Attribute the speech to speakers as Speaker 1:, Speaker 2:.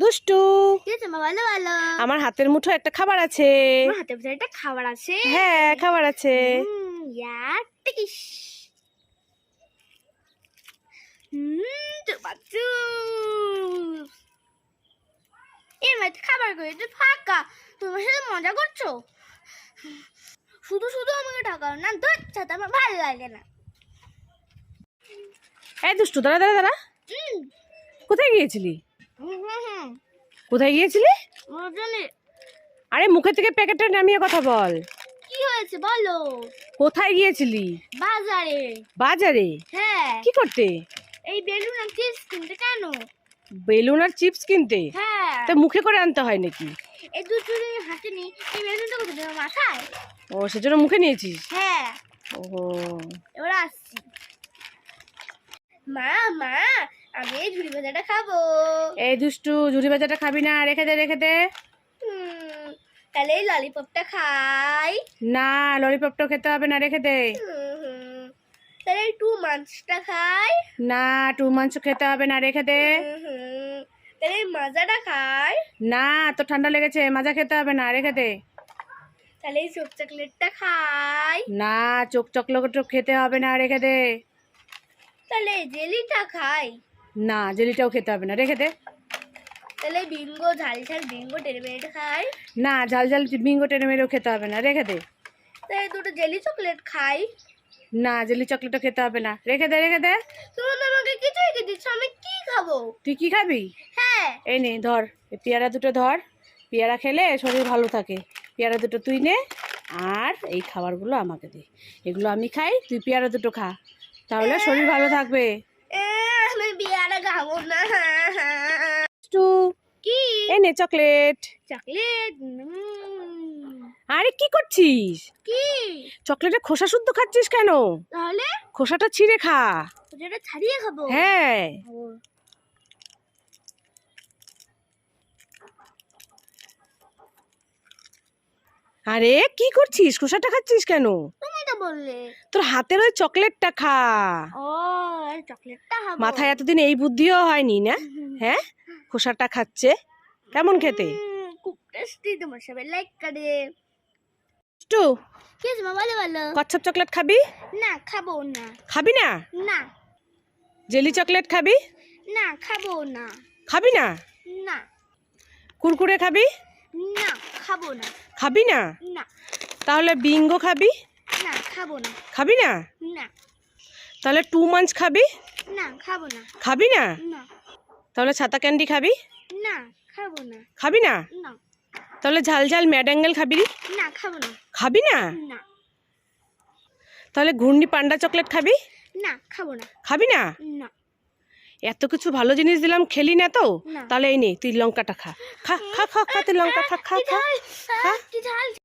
Speaker 1: দুষ্টু। আমার হাতের মুঠো একটা খাবার আছে।
Speaker 2: আমার হাতে একটা খাবার আছে।
Speaker 1: হ্যাঁ খাবার আছে।
Speaker 2: খাবার করে ফাঁকা। তোমার সাথে মজা করছ? শুধু শুধু আমাকে ঢাকাও না ধর সাথে আমার ভালো লাগে না।
Speaker 1: এই দুষ্টু দাঁড়া দাঁড়া দাঁড়া। কোথায় গিয়েছিলি? কোথায় গিয়েছিলি? আরে মুখে থেকে প্যাকেটটা নামিয়ে কথা বল।
Speaker 2: কি হয়েছে বলো?
Speaker 1: কোথায় গিয়েছিলি?
Speaker 2: বাজারে।
Speaker 1: বাজারে?
Speaker 2: হ্যাঁ।
Speaker 1: কি করতে?
Speaker 2: এই বেলুন আর চিপস কিনতে কেন?
Speaker 1: বেলুন আর চিপস কিনতে?
Speaker 2: হ্যাঁ।
Speaker 1: তা মুখে করে আনতে হয় নাকি?
Speaker 2: এই দুটো হাতে নি এই বেলুনটা কোথায়? তোমার মাথায়?
Speaker 1: ও সেজন্য মুখে নিয়েছিস?
Speaker 2: হ্যাঁ।
Speaker 1: ও
Speaker 2: এবার আসছি। মা মা আমি এই ঝুড়ি ভাজাটা খাব।
Speaker 1: এই দুষ্টু ঝুড়ি ভাজাটা খাবি না রেখে দে রেখে দে।
Speaker 2: তাহলে এই ললিপপটা খাই।
Speaker 1: না ললিপপটা খেতে হবে না রেখে দে।
Speaker 2: তাহলে টু মাঞ্চটা খাই।
Speaker 1: না টু মাংস খেতে হবে না রেখে দে।
Speaker 2: তাহলে মাজাটা খাই।
Speaker 1: না তো ঠান্ডা লেগেছে মাজা খেতে হবে না রেখে দে।
Speaker 2: তাহলে চোখ চকলেটটা খাই।
Speaker 1: না চোখ চকলেট খেতে হবে না রেখে দে।
Speaker 2: তাহলে জেলিটা খাই।
Speaker 1: না জেলিটাও খেতে হবে না। রেখে দে।
Speaker 2: তাহলে বিঙ্গো ঝাল ঝাল বিঙ্গো টেনে মেরে খাই।
Speaker 1: না ঝাল ঝাল বিঙ্গো টেনে মেরেও খেতে হবে না। রেখে দে।
Speaker 2: তাহলে দুটো জেলি চকলেট খাই।
Speaker 1: না জেলি চকলেটও খেতে হবে না। রেখে দে রেখে দে।
Speaker 2: তুমি আমাকে কিছুই কি দিচ্ছ আমি কি খাব?
Speaker 1: তুই কি খাবি?
Speaker 2: হ্যাঁ।
Speaker 1: এই নে ধর। এই পেয়ারা দুটো ধর। পেয়ারা খেলে শরীর ভালো থাকে। পেয়ারা দুটো তুই নে আর এই খাবারগুলো আমাকে দে। এগুলো আমি খাই তুই পেয়ারা দুটো খা। তাহলে শরীর ভালো থাকবে।
Speaker 2: আমি বিয়ারে খাব না।
Speaker 1: টু।
Speaker 2: কি?
Speaker 1: এই নে চকলেট।
Speaker 2: চকলেট
Speaker 1: আরে কি করছিস?
Speaker 2: কি?
Speaker 1: চকলেটের খোসা শুদ্ধ খাচ্ছিস কেন?
Speaker 2: তাহলে?
Speaker 1: খোসাটা ছিঁড়ে খা।
Speaker 2: যেটা ছাড়িয়ে খাব?
Speaker 1: হ্যাঁ। আরে কি করছিস? খোসাটা খাচ্ছিস কেন?
Speaker 2: তো বললে।
Speaker 1: তোর হাতের ওই চকলেটটা খা।
Speaker 2: ও এই চকলেটটা খাব।
Speaker 1: মাথায় এতদিন এই বুদ্ধিও হয়নি না? হ্যাঁ? খোসাটা খাচ্ছে। কেমন খেতে?
Speaker 2: খুব টেস্টি তোমার সবাই লাইক করে।
Speaker 1: টু
Speaker 2: কি আছে ভালো ভালো
Speaker 1: কচ্ছপ চকলেট খাবি?
Speaker 2: না খাব না।
Speaker 1: খাবি না?
Speaker 2: না।
Speaker 1: জেলি চকলেট খাবি?
Speaker 2: না খাব না।
Speaker 1: খাবি না?
Speaker 2: না।
Speaker 1: কুরকুরে খাবি?
Speaker 2: না খাব না।
Speaker 1: খাবি না?
Speaker 2: না।
Speaker 1: তাহলে বিঙ্গো খাবি?
Speaker 2: খাব না।
Speaker 1: খাবি না?
Speaker 2: না।
Speaker 1: তাহলে টু মাঞ্চ খাবি?
Speaker 2: না খাব না।
Speaker 1: খাবি না?
Speaker 2: না।
Speaker 1: তাহলে ছাতা ক্যান্ডি খাবি?
Speaker 2: না খাব না।
Speaker 1: খাবি না?
Speaker 2: না।
Speaker 1: তাহলে ঝাল ঝাল ম্যাড অ্যাঙ্গেল খাবি?
Speaker 2: না খাব না।
Speaker 1: খাবি না?
Speaker 2: না।
Speaker 1: তাহলে ঘূর্ণি পান্ডা চকলেট খাবি?
Speaker 2: না খাব না।
Speaker 1: খাবি না?
Speaker 2: না।
Speaker 1: এত কিছু ভালো জিনিস দিলাম খেলি না তো? তাহলে এই নে তুই লঙ্কাটা খা। খা খা খা খা তুই লঙ্কা খা খা খা।
Speaker 2: ঝাল।